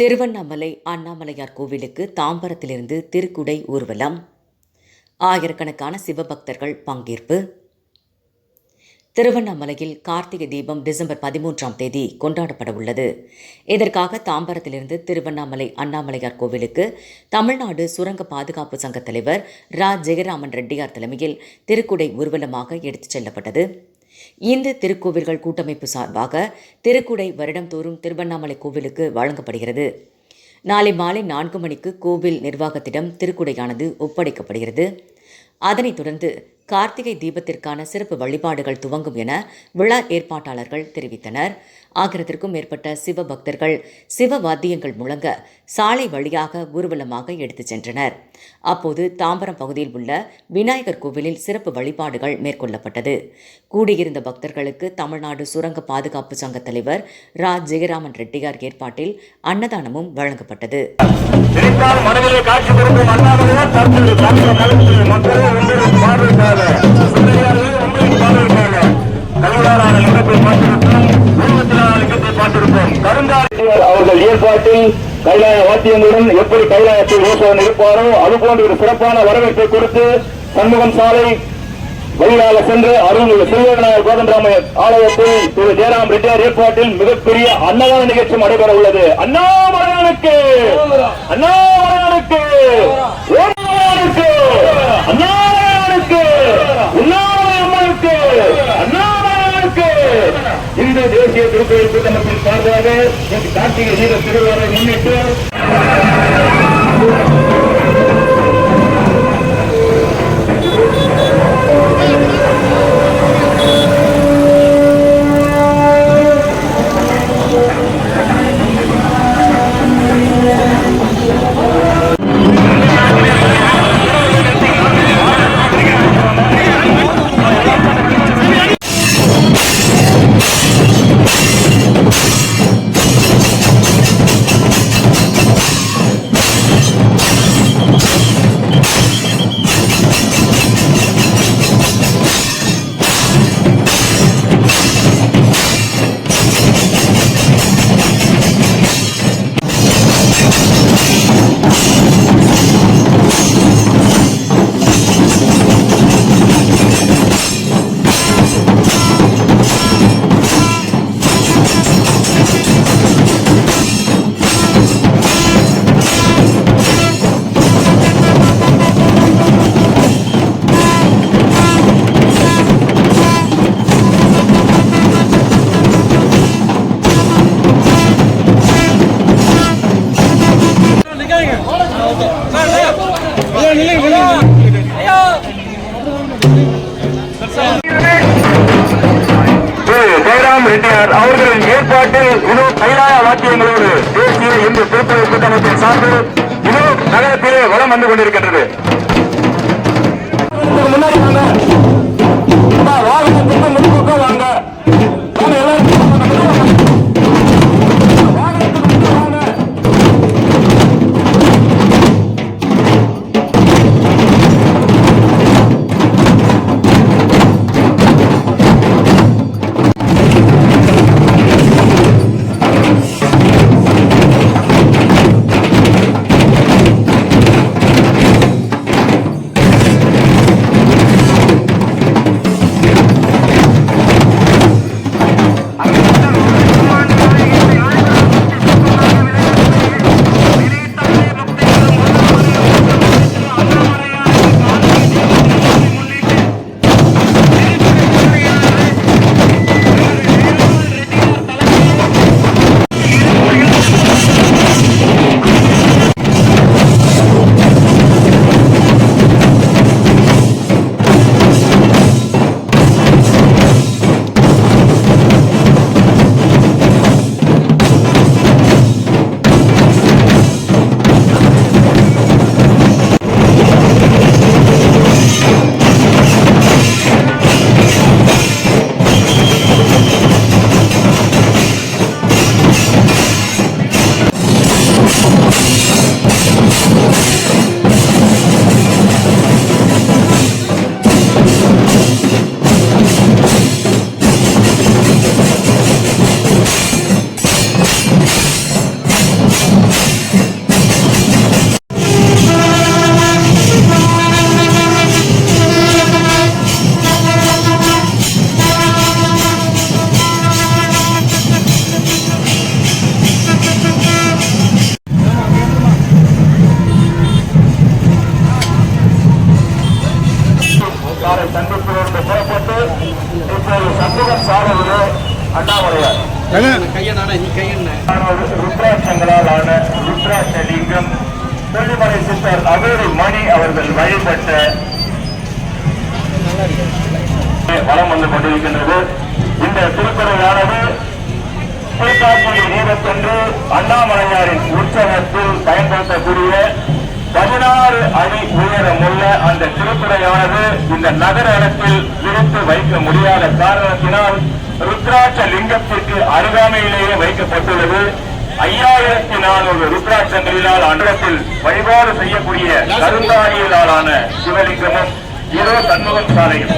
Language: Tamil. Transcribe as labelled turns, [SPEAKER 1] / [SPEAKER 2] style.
[SPEAKER 1] திருவண்ணாமலை அண்ணாமலையார் கோவிலுக்கு தாம்பரத்திலிருந்து திருக்குடை ஊர்வலம். ஆயிரக்கணக்கான சிவபக்தர்கள் பங்கேற்பு. திருவண்ணாமலையில் கார்த்திகை தீபம் டிசம்பர் பதிமூன்றாம் தேதி கொண்டாடப்பட உள்ளது. இதற்காக தாம்பரத்திலிருந்து திருவண்ணாமலை அண்ணாமலையார் கோவிலுக்கு தமிழ்நாடு சுரங்க பாதுகாப்பு சங்க தலைவர் ரா. ஜெயராமன் ரெட்டியார் தலைமையில் திருக்குடை ஊர்வலமாக எடுத்துச் செல்லப்பட்டது. இந்து திருக்கோவில்கள் கூட்டமைப்பு சார்பாக திருக்குடை வருடம்தோறும் திருவண்ணாமலை கோவிலுக்கு வழங்கப்படுகிறது. நாளை மாலை நான்கு மணிக்கு கோவில் நிர்வாகத்திடம் திருக்குடையானது ஒப்படைக்கப்படுகிறது. அதனைத் தொடர்ந்து கார்த்திகை தீபத்திற்கான சிறப்பு வழிபாடுகள் துவங்கும் என விழா ஏற்பாட்டாளர்கள் தெரிவித்தனர். ஆயிரத்திற்கும் மேற்பட்ட சிவ பக்தர்கள் சிவ வாத்தியங்கள் முழங்க சாலை வழியாக ஊர்வலமாக எடுத்துச் சென்றனர். அப்போது தாம்பரம் பகுதியில் உள்ள விநாயகர் கோவிலில் சிறப்பு வழிபாடுகள் மேற்கொள்ளப்பட்டது. கூடியிருந்த பக்தர்களுக்கு தமிழ்நாடு சுரங்க பாதுகாப்பு சங்க தலைவர் ரா. ஜெயராமன் ரெட்டியார் ஏற்பாட்டில் அன்னதானமும் வழங்கப்பட்டது.
[SPEAKER 2] செயல்பாட்டில் அவர்கள் கைலாய வாத்தியங்களுடன் எப்படி கைலாயத்தில் ஓசவன் இருப்பாரோ அது போன்ற ஒரு சிறப்பான வரவேற்பை கொடுத்து சண்முகம் சாலை வழியாக சென்று அருள்மிகு சிவகநாயகர் கோதண்டராமர் ஆலயத்தில் திரு ஜெயராம் ரெட்டியார் ஏற்பாட்டில் மிகப்பெரிய அன்னதான நிகழ்ச்சி நடைபெற உள்ளது. அண்ணாமலையானுக்கு அண்ணாமலையானுக்கு அண்ணா அண்ணாமலையானுக்கு உண்ணாமலை அம்மனுக்கு அண்ணாமலையானுக்கு இந்து தேசிய கூட்டமைப்பின் சார்பாக இன்று கார்த்திகை தீப முன்னிட்டு ஜெயராம் ரெட்டியார் அவர்களின் ஏற்பாட்டில் இன்னும் கைலாய வாக்கியங்களோடு தேசிய இந்து திருப்பதி கூட்டமைப்பின் சார்பில் இன்னும் நகரத்திலே வளம் வந்து கொண்டிருக்கின்றது. முன்னாடி ருத்ராட்சங்களாலான அண்ணாமலையாரின் உற்சவத்தில் பயன்படுத்தக்கூடிய பதினாறு அடி உயரமுள்ள அந்த திருக்குறையானது இந்த நகர இடத்தில் விரித்து வைக்க முடியாத காரணத்தினால் ருத்ராட்ச லிங்கத்திற்கு அருகாமையிலேயே வைக்கப்பட்டுள்ளது. ஐயாயிரத்தி நானூறு ருத்ராட்சங்களினால் அன்றத்தில் வழிபாடு செய்யக்கூடிய கருந்தாடியிலான சிவலிங்கமும் இரோ சண்முகம் சாலையும்.